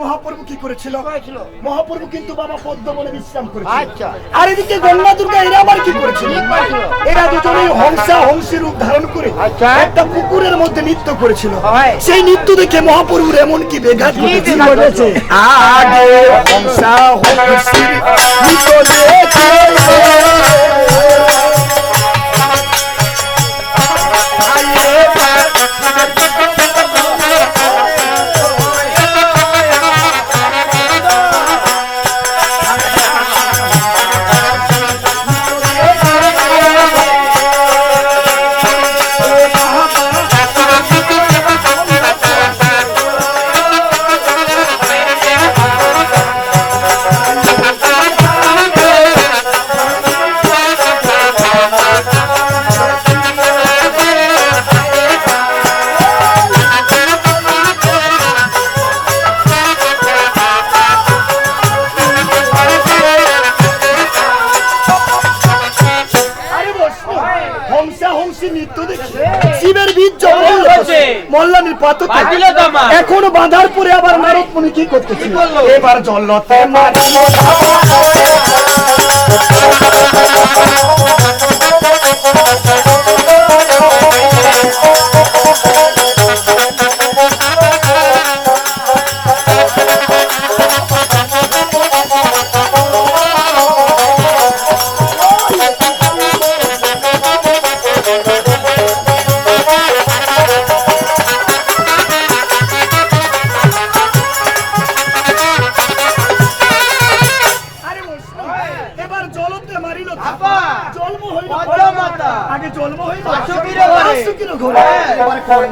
মহাপ্রভু কি করেছিল? মহাপ্রভু কিন্তু বাবা বিশ্রাম করেছিল। আচ্ছা। আর এদিকে গঙ্গা দুর্গা এরা আবার কি করেছিল? এরা দুজনে হংসা হংসী রূপ ধারণ করে আচ্ছা। একটা পুকুরের মধ্যে নৃত্য করেছিল। সেই নৃত্য দেখে মহাপ্রভুর এমন কি বেঘাত ঘটেছে? আগে হংসা হংসির পাত বাঁধিল এখনও বাঁধার পরে আবার নারদ মুনি কি করতেছে? এবার জল্লতে মারিল আরে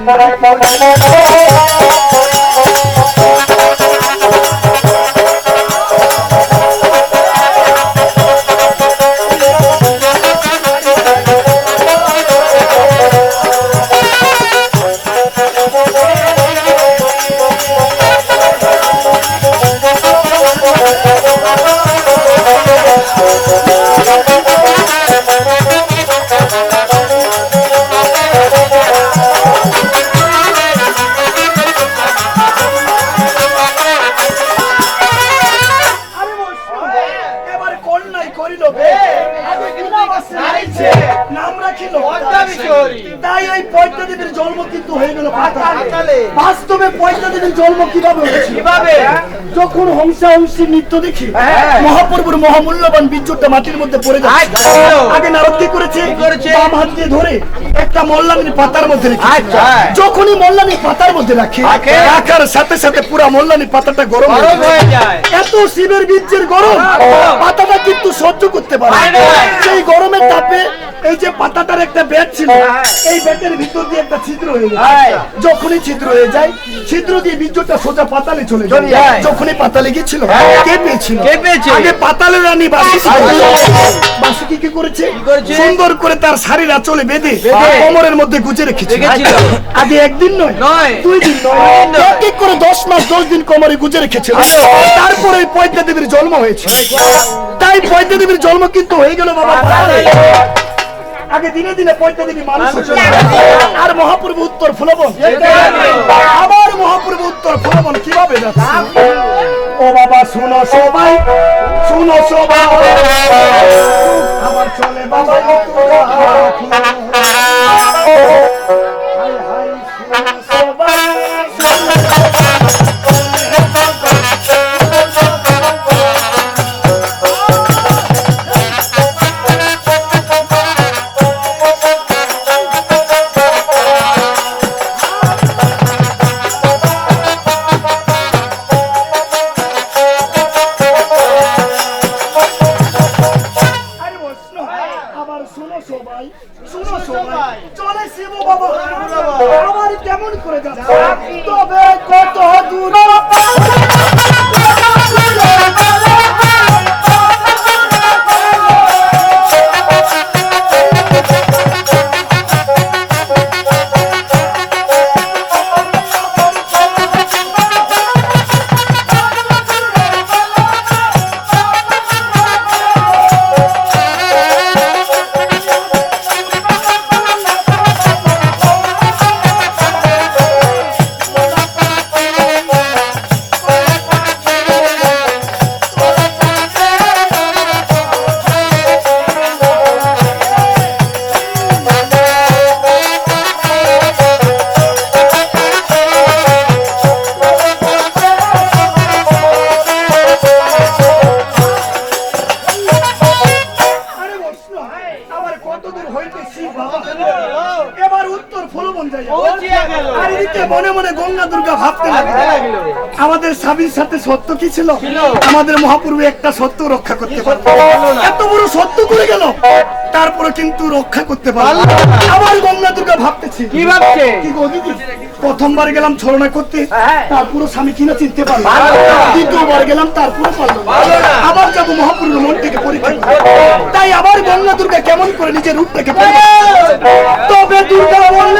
But দেবীর জন্ম কীভাবে কীভাবে? যখন হংসা হংসীর নৃত্য দেখি হ্যাঁ। মহাপ্রভুর মহামূল্যবান বীর্যটা মাটির মধ্যে পড়ে যাচ্ছে আচ্ছা। আগে নারদ করেছে কি করেছে? বাম হাত দিয়ে ধরে একটা মল্লানির পাতার মধ্যে রেখে আচ্ছা। যখনই মল্লানি পাতার মধ্যে রাখে রাখে। রাখার সাথে সাথে পুরা মল্লানি পাতাটা গরম হয়ে যায়। এত শিবের বীর্যের গরম। পাতাটা কিন্তু সহ্য করতে পারে। সেই গরমের তাপে এই যে পাতাটার একটা ব্যাট ছিল হ্যাঁ। এই ব্যাটের ভিতর দিয়ে একটা ছিদ্র হয়ে যায় হ্যাঁ। যখনই ছিদ্র হয়ে যায় ছিদ্র দিয়ে বীর্যটা সোজা পাতালে চলে যায়। যখনই পাতালে গেছিল হ্যাঁ। কে পেয়েছিল কে পেয়েছে? আগে পাতালে রানী বাসুকি বাসুকি। কি করেছে? সুন্দর করে তার শাড়ির আঁচলে বেঁধে বেঁধে। কোমরের মধ্যে গুজে রেখেছিল। আগে একদিন নয় নয়। দুই দিন নয় এক করে দশ মাস দশ দিন কোমরে গুজে রেখেছিল তারপরে পয়দা দেবীর জন্ম হয়েছে। তাই পয়দা দেবীর জন্ম কিন্তু হয়ে গেল বাবা। আগে দিনে দিনে পয়দা দেবী মানুষ আর মহাপ্রভু উত্তর ফুলবন। আবার মহাপ্রভু উত্তর ফুলবন কীভাবে ও বাবা শুনো সবাই শুনো সবাই। আবার চলে বাবা স্বামীর সাথে সত্য কি ছিল। আমাদের মহাপূর্বে একটা সত্য রক্ষা করতে পারল। এত বড় সত্য করে গেল। তারপরে কিন্তু রক্ষা করতে পারল আবার গঙ্গা দুর্গা ভাবতেছি। কি ভাবছে? কি গো দিদি? প্রথমবার গেলাম ছলনা করতে। হ্যাঁ। তারপরে স্বামী কিনা চিনতে পারল দ্বিতীয়বার গেলাম তারপরে পারল। আবার যাব মহাপুরের মন থেকে পরীক্ষা তাই আবার গঙ্গা দুর্গা কেমন করে নিজের রূপটাকে করবে? তবে দুর্গা বলল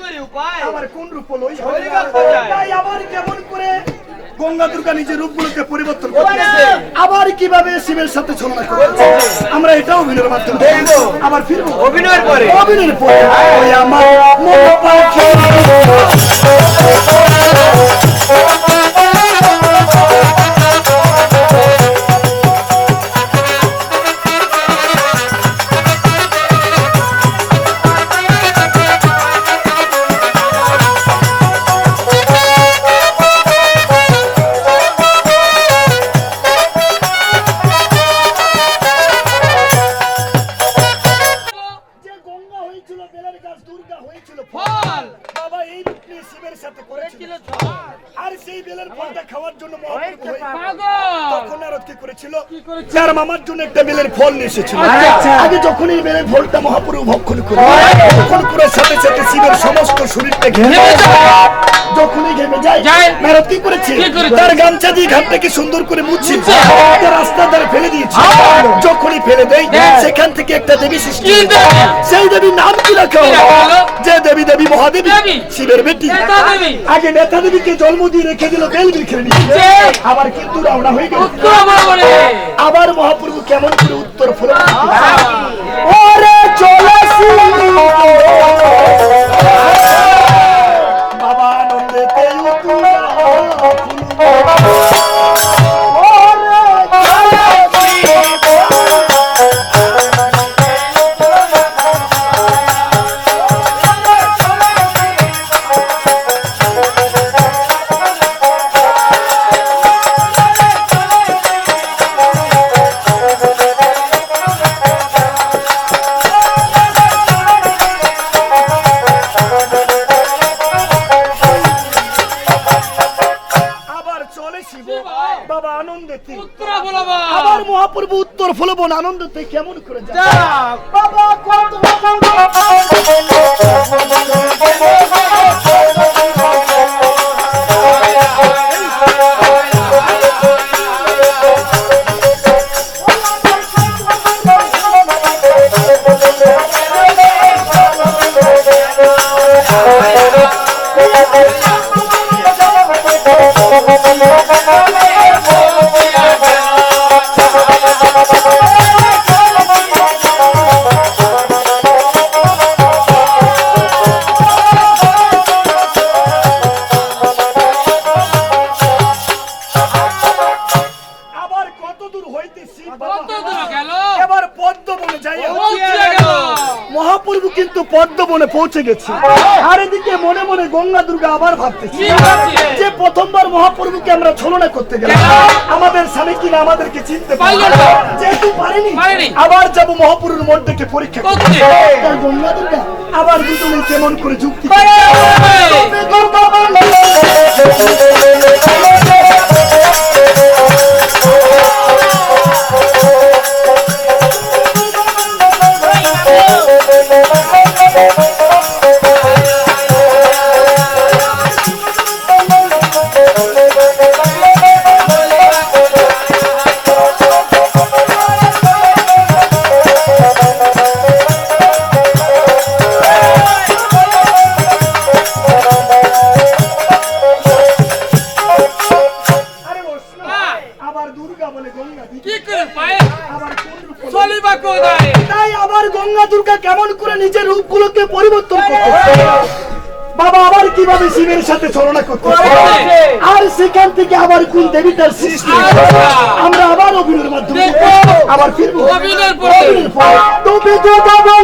করে উপায়? আবার কোন রূপ লই তাই আবার কেমন করে গঙ্গা দুর্গা নিজের রূপগুলোকে পরিবর্তন। করছে? আবার কীভাবে শিবের সাথে ছলনা করছে? আমরা এটাও অভিনয়ের মাধ্যমে দেখব। আবার ফিরবো। অভিনয়ের পরে। অভিনয়ের পরে। ওই আমার মন পাখি হয়েছিল বেলের গাছ দুর্গা হয়েছিল। ফল! বাবা এই রূপ নিয়ে শিবের সাথে করেছিল। আর সেই বেলের ফলটা খাওয়ার জন্য হয়ে তখন আর কি করেছিল? তার মামার জন্য একটা বেলের ফল নিয়ে এসেছিল। আচ্ছা। আগে যখন এই বেলের ফলটা মহাপ্রভু ভক্ষণ করে তখন পুরো সাথে সাথে শিবের সমস্ত শরীরটা ঘেরে ঘেমে যায়। যখনই ঘেমে যায় যায়। নারদ কি করেছে? তার গামছা দিয়ে ঘাটটাকে সুন্দর করে মুছে? মুছে। তার রাস্তার ধারে ফেলে দিয়েছে। যখনই ফেলে দেয় হ্যাঁ। সেখান থেকে একটা দেবী সৃষ্টি? সেই দেবীর নাম কি রাখা? যে দেবী দেবী মহাদেবী শিবের বেটি। আগে নেতা দেবীকে জন্ম দিয়ে রেখে দিল খেলে নিয়েছিল আবার কিন্তু রওনা হয়ে গেল। আবার মহাপ্রভু কেমন করে উত্তর ফল উত্তর ফলবন আনন্দতে কেমন করে বাবা কত আবার এবার পদ্ম বনে যাই মহাপ্রভু কিন্তু পদ্ম বনে পৌঁছে গেছে। আর এদিকে মনে মনে গঙ্গা দুর্গা আবার ভাবতেছি। যে প্রথমবার মহাপ্রভুকে আমরা ছলনা করতে গেলাম। আমাদের স্বামী কিনা আমাদেরকে চিনতে পারল। যেহেতু পারেনি। আবার যাব মহাপুরুর মনটাকে পরীক্ষা করতে। গঙ্গা দুর্গা আবার দুজনে কেমন করে যুক্তি আমার গঙ্গা দুর্গা কেমন করে নিজের রূপগুলোকে পরিবর্তন করতে বাবা আবার কীভাবে শিবের সাথে ছলনা করতে আর সেখান থেকে আবার কোন দেবীটার সৃষ্টি আমরা আবার অভিনয়ের মাধ্যমে আবার ফিরবো। তুমি তো বাবা